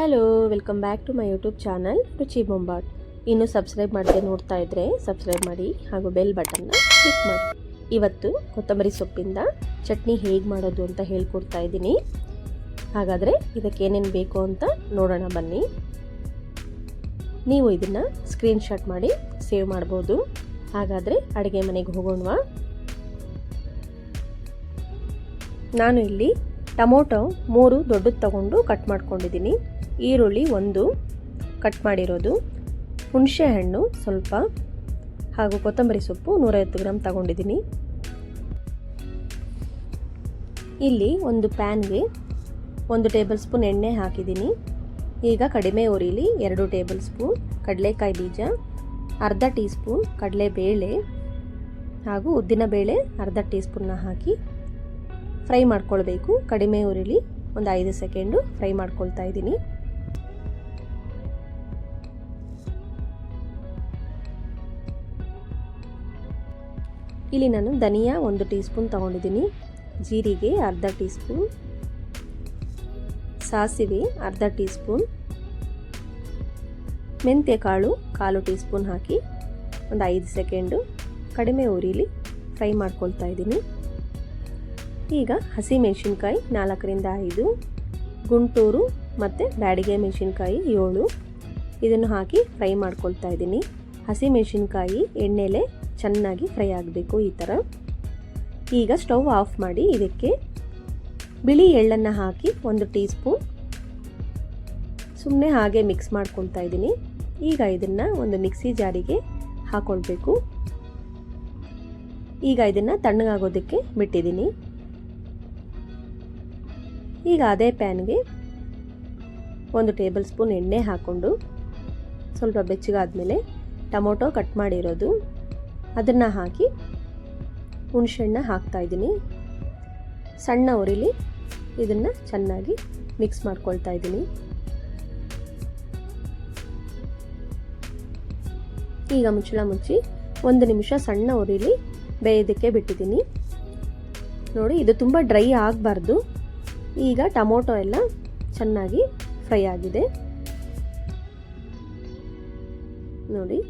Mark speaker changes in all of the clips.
Speaker 1: Hello welcome back to my YouTube channel ರುಚಿ ಬೊಂಬಾಟ್ ಇನ್ನು subscribe ಮಾಡದೆ ನೋಡ್ತಾ ಇದ್ದರೆ ಸಬ್ಸ್ಕ್ರೈಬ್ ಮಾಡಿ, ಹಾಗೂ ಬೆಲ್ ಬಟನ್ನ ಕ್ಲಿಕ್ ಮಾಡಿ. ಇವತ್ತು ಕೊತ್ತಂಬರಿ ಸೊಪ್ಪಿಂದ ಚಟ್ನಿ ಹೇಗೆ ಮಾಡೋದು ಅಂತ ಹೇಳ್ಕೊಡ್ತಾ ಇದ್ದೀನಿ. ಹಾಗಾದರೆ ಇದಕ್ಕೆ ಏನೇನು ಬೇಕು ಅಂತ ನೋಡೋಣ ಬನ್ನಿ. ನೀವು ಇದನ್ನು ಸ್ಕ್ರೀನ್ಶಾಟ್ ಮಾಡಿ ಸೇವ್ ಮಾಡ್ಬೋದು. ಹಾಗಾದರೆ ಅಡುಗೆ ಮನೆಗೆ ಹೋಗೋಣವಾ. ನಾನು ಇಲ್ಲಿ ಟೊಮೊಟೊ ಮೂರು ದೊಡ್ಡದು ತಗೊಂಡು ಕಟ್ ಮಾಡ್ಕೊಂಡಿದ್ದೀನಿ. ಈರುಳ್ಳಿ ಒಂದು ಕಟ್ ಮಾಡಿರೋದು. ಹುಣಸೆಹಣ್ಣು ಸ್ವಲ್ಪ, ಹಾಗೂ ಕೊತ್ತಂಬರಿ ಸೊಪ್ಪು ನೂರೈವತ್ತು ಗ್ರಾಮ್ ತಗೊಂಡಿದ್ದೀನಿ. ಇಲ್ಲಿ ಒಂದು ಪ್ಯಾನ್ಗೆ ಒಂದು ಟೇಬಲ್ ಸ್ಪೂನ್ ಎಣ್ಣೆ ಹಾಕಿದ್ದೀನಿ. ಈಗ ಕಡಿಮೆ ಉರಿಲಿ ಎರಡು ಟೇಬಲ್ ಸ್ಪೂನ್ ಕಡಲೆಕಾಯಿ ಬೀಜ, ಅರ್ಧ ಟೀ ಸ್ಪೂನ್ ಕಡಲೆಬೇಳೆ, ಹಾಗೂ ಉದ್ದಿನಬೇಳೆ ಅರ್ಧ ಟೀ ಸ್ಪೂನ್ನ ಹಾಕಿ ಫ್ರೈ ಮಾಡ್ಕೊಳ್ಬೇಕು. ಕಡಿಮೆ ಉರಿಲಿ ಒಂದು ಐದು ಸೆಕೆಂಡು ಫ್ರೈ ಮಾಡ್ಕೊಳ್ತಾ ಇದ್ದೀನಿ. ಇಲ್ಲಿ ನಾನು ಧನಿಯಾ ಒಂದು ಟೀ ಸ್ಪೂನ್ ತೊಗೊಂಡಿದ್ದೀನಿ. ಜೀರಿಗೆ ಅರ್ಧ ಟೀ ಸ್ಪೂನ್ ಸಾಸಿವೆ ಅರ್ಧ ಟೀ ಸ್ಪೂನ್ ಮೆಂತ್ಯ ಕಾಳು ಕಾಲು ಟೀ ಸ್ಪೂನ್ ಹಾಕಿ ಒಂದು ಐದು ಸೆಕೆಂಡು ಕಡಿಮೆ ಉರಿಲಿ ಫ್ರೈ ಮಾಡ್ಕೊಳ್ತಾ ಇದ್ದೀನಿ. ಈಗ ಹಸಿ ಮೆಣಸಿನ್ಕಾಯಿ ನಾಲ್ಕರಿಂದ ಐದು, ಗುಂಟೂರು ಮತ್ತು ಬ್ಯಾಡಿಗೆ ಮೆಣಸಿನ್ಕಾಯಿ ಏಳು. ಇದನ್ನು ಹಾಕಿ ಫ್ರೈ ಮಾಡ್ಕೊಳ್ತಾ ಇದ್ದೀನಿ. ಹಸಿ ಮೆಣಸಿನ್ಕಾಯಿ, ಎಣ್ಣೆಲೆ ಚೆನ್ನಾಗಿ ಫ್ರೈ ಆಗಬೇಕು ಈ ಥರ. ಈಗ ಸ್ಟವ್ ಆಫ್ ಮಾಡಿ ಇದಕ್ಕೆ ಬಿಳಿ ಎಳ್ಳನ್ನು ಹಾಕಿ ಒಂದು ಟೀ ಸ್ಪೂನ್ ಸುಮ್ಮನೆ ಹಾಗೆ ಮಿಕ್ಸ್ ಮಾಡ್ಕೊಳ್ತಾ ಇದ್ದೀನಿ. ಈಗ ಇದನ್ನು ಒಂದು ಮಿಕ್ಸಿ ಜಾರಿಗೆ ಹಾಕ್ಕೊಳ್ಬೇಕು ಈಗ ಇದನ್ನು ತಣ್ಣಗಾಗೋದಕ್ಕೆ ಬಿಟ್ಟಿದ್ದೀನಿ. ಈಗ ಅದೇ ಪ್ಯಾನ್ಗೆ ಒಂದು ಟೇಬಲ್ ಸ್ಪೂನ್ ಎಣ್ಣೆ ಹಾಕ್ಕೊಂಡು ಸ್ವಲ್ಪ ಬೆಚ್ಚಗಾದ್ಮೇಲೆ ಟೊಮೊಟೊ ಕಟ್ ಮಾಡಿರೋದು. ಅದನ್ನು ಹಾಕಿ ಹುಣಸೆಹಣ್ಣ ಹಾಕ್ತಾಯಿದ್ದೀನಿ ಸಣ್ಣ ಉರಿಲಿ ಇದನ್ನು ಚೆನ್ನಾಗಿ ಮಿಕ್ಸ್ ಮಾಡ್ಕೊಳ್ತಾ ಇದ್ದೀನಿ. ಈಗ ಮುಚ್ಚಳ ಮುಚ್ಚಿ ಒಂದು ನಿಮಿಷ ಸಣ್ಣ ಉರಿಲಿ ಬೇಯೋದಕ್ಕೆ ಬಿಟ್ಟಿದ್ದೀನಿ. ನೋಡಿ, ಇದು ತುಂಬ ಡ್ರೈ ಆಗಬಾರ್ದು. ಈಗ ಟೊಮೊಟೊ ಎಲ್ಲ ಚೆನ್ನಾಗಿ ಫ್ರೈ ಆಗಿದೆ. ನೋಡಿ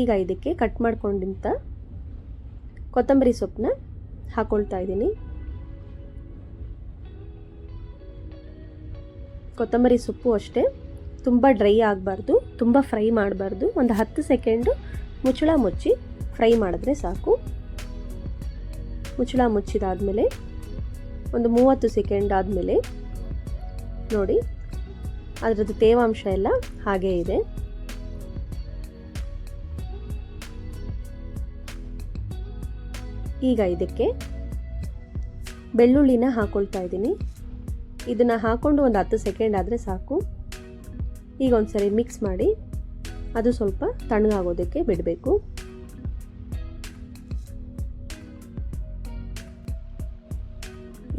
Speaker 1: ಈಗ ಇದಕ್ಕೆ ಕಟ್ ಮಾಡ್ಕೊಂಡಿಂತ ಕೊತ್ತಂಬರಿ ಸೊಪ್ಪನ್ನ ಹಾಕ್ಕೊಳ್ತಾ ಇದ್ದೀನಿ. ಕೊತ್ತಂಬರಿ ಸೊಪ್ಪು ಅಷ್ಟೇ. ತುಂಬ ಡ್ರೈ ಆಗಬಾರ್ದು, ತುಂಬ ಫ್ರೈ ಮಾಡಬಾರ್ದು. ಒಂದು ಹತ್ತು ಸೆಕೆಂಡು ಮುಚ್ಚಳ ಮುಚ್ಚಿ ಫ್ರೈ ಮಾಡಿದ್ರೆ ಸಾಕು. ಮುಚ್ಚಳ ಮುಚ್ಚಿದಾದಮೇಲೆ ಒಂದು ಮೂವತ್ತು ಸೆಕೆಂಡ್ ಆದಮೇಲೆ ನೋಡಿ, ಅದರದ್ದು ತೇವಾಂಶ ಎಲ್ಲ ಹಾಗೇ ಇದೆ. ಈಗ ಇದಕ್ಕೆ ಬೆಳ್ಳುಳ್ಳಿನ ಹಾಕ್ಕೊಳ್ತಾ ಇದ್ದೀನಿ. ಇದನ್ನು ಹಾಕ್ಕೊಂಡು ಒಂದು ಹತ್ತು ಸೆಕೆಂಡ್ ಆದರೆ ಸಾಕು. ಈಗ ಒಂದ್ಸರಿ ಮಿಕ್ಸ್ ಮಾಡಿ ಅದು ಸ್ವಲ್ಪ ತಣ್ಣಗಾಗೋದಕ್ಕೆ ಬಿಡಬೇಕು.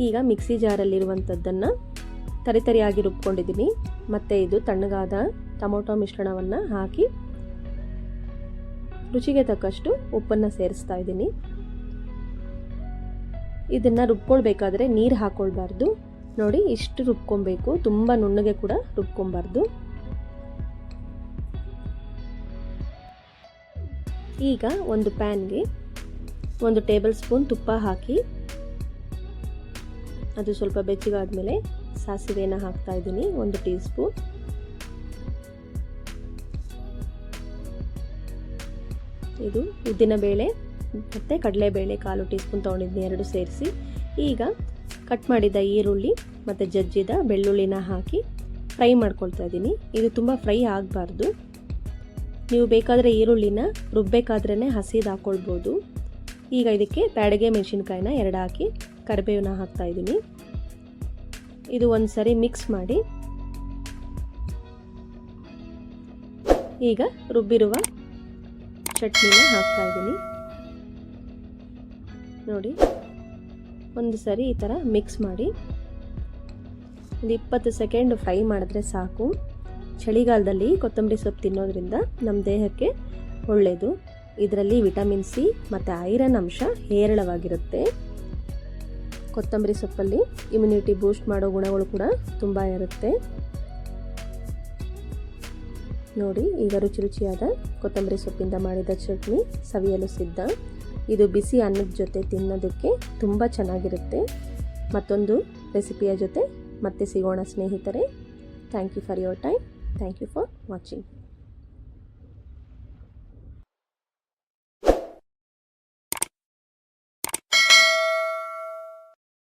Speaker 1: ಈಗ ಮಿಕ್ಸಿ ಜಾರಲ್ಲಿರುವಂಥದ್ದನ್ನು ತರಿತರಿಯಾಗಿ ರುಬ್ಕೊಂಡಿದ್ದೀನಿ. ಮತ್ತು ಇದು ತಣ್ಣಗಾದ ಟೊಮೊಟೊ ಮಿಶ್ರಣವನ್ನು ಹಾಕಿ ರುಚಿಗೆ ತಕ್ಕಷ್ಟು ಉಪ್ಪನ್ನು ಸೇರಿಸ್ತಾ ಇದ್ದೀನಿ. ಇದನ್ನು ರುಬ್ಕೊಳ್ಬೇಕಾದ್ರೆ ನೀರು ಹಾಕ್ಕೊಳ್ಬಾರ್ದು ನೋಡಿ, ಇಷ್ಟು ರುಬ್ಕೊಬೇಕು. ತುಂಬ ನುಣ್ಣಗೆ ಕೂಡ ರುಬ್ಕೊಬಾರ್ದು ಈಗ ಒಂದು ಪ್ಯಾನ್ಗೆ ಒಂದು ಟೇಬಲ್ ಸ್ಪೂನ್ ತುಪ್ಪ ಹಾಕಿ, ಅದು ಸ್ವಲ್ಪ ಬೆಚ್ಚಗಾದ್ಮೇಲೆ ಸಾಸಿವೆನ ಹಾಕ್ತಾ ಇದ್ದೀನಿ, ಒಂದು ಟೀ ಸ್ಪೂನ್ ಇದು ಉದ್ದಿನಬೇಳೆ ಮತ್ತು ಕಡಲೆಬೇಳೆ ಕಾಲು ಟೀ ಸ್ಪೂನ್ ತೊಗೊಂಡಿದ್ದೀನಿ ಎರಡು ಸೇರಿಸಿ. ಈಗ ಕಟ್ ಮಾಡಿದ ಈರುಳ್ಳಿ ಮತ್ತು ಜಜ್ಜಿದ ಬೆಳ್ಳುಳ್ಳಿನ ಹಾಕಿ ಫ್ರೈ ಮಾಡ್ಕೊಳ್ತಾ ಇದ್ದೀನಿ ಇದು ತುಂಬ ಫ್ರೈ ಆಗಬಾರ್ದು. ನೀವು ಬೇಕಾದರೆ ಈರುಳ್ಳಿನ ರುಬ್ಬೇಕಾದ್ರೇ ಹಸಿದು ಹಾಕ್ಕೊಳ್ಬೋದು ಈಗ ಇದಕ್ಕೆ ಬ್ಯಾಡಗೆ ಮೆಣಸಿನ್ಕಾಯಿನ ಎರಡು ಹಾಕಿ ಕರಿಬೇವನ್ನ ಹಾಕ್ತಾ ಇದ್ದೀನಿ ಇದು ಒಂದು ಸರಿ ಮಿಕ್ಸ್ ಮಾಡಿ. ಈಗ ರುಬ್ಬಿರುವ ಚಟ್ನಿನ ಹಾಕ್ತಾ ಇದ್ದೀನಿ ನೋಡಿ. ಒಂದು ಸರಿ ಈ ಥರ ಮಿಕ್ಸ್ ಮಾಡಿ. ಒಂದು ಇಪ್ಪತ್ತು ಸೆಕೆಂಡ್ ಫ್ರೈ ಮಾಡಿದ್ರೆ ಸಾಕು. ಚಳಿಗಾಲದಲ್ಲಿ ಕೊತ್ತಂಬರಿ ಸೊಪ್ಪು ತಿನ್ನೋದ್ರಿಂದ ನಮ್ಮ ದೇಹಕ್ಕೆ ಒಳ್ಳೆಯದು ಇದರಲ್ಲಿ ವಿಟಮಿನ್ ಸಿ ಮತ್ತು ಐರನ್ ಅಂಶ ಹೇರಳವಾಗಿರುತ್ತೆ. ಕೊತ್ತಂಬರಿ ಸೊಪ್ಪಲ್ಲಿ ಇಮ್ಯುನಿಟಿ ಬೂಸ್ಟ್ ಮಾಡೋ ಗುಣಗಳು ಕೂಡ ತುಂಬ ಇರುತ್ತೆ. ನೋಡಿ, ಈಗ ರುಚಿ ರುಚಿಯಾದ ಕೊತ್ತಂಬರಿ ಸೊಪ್ಪಿಂದ ಮಾಡಿದ ಚಟ್ನಿ ಸವಿಯಲು ಸಿದ್ಧ. ಇದು ಬಿಸಿ ಅನ್ನದ ಜೊತೆ ತಿನ್ನೋದಕ್ಕೆ ತುಂಬ ಚೆನ್ನಾಗಿರುತ್ತೆ. ಮತ್ತೊಂದು ರೆಸಿಪಿಯ ಜೊತೆ ಮತ್ತೆ ಸಿಗೋಣ ಸ್ನೇಹಿತರೆ. Thank you for your time thank you for watching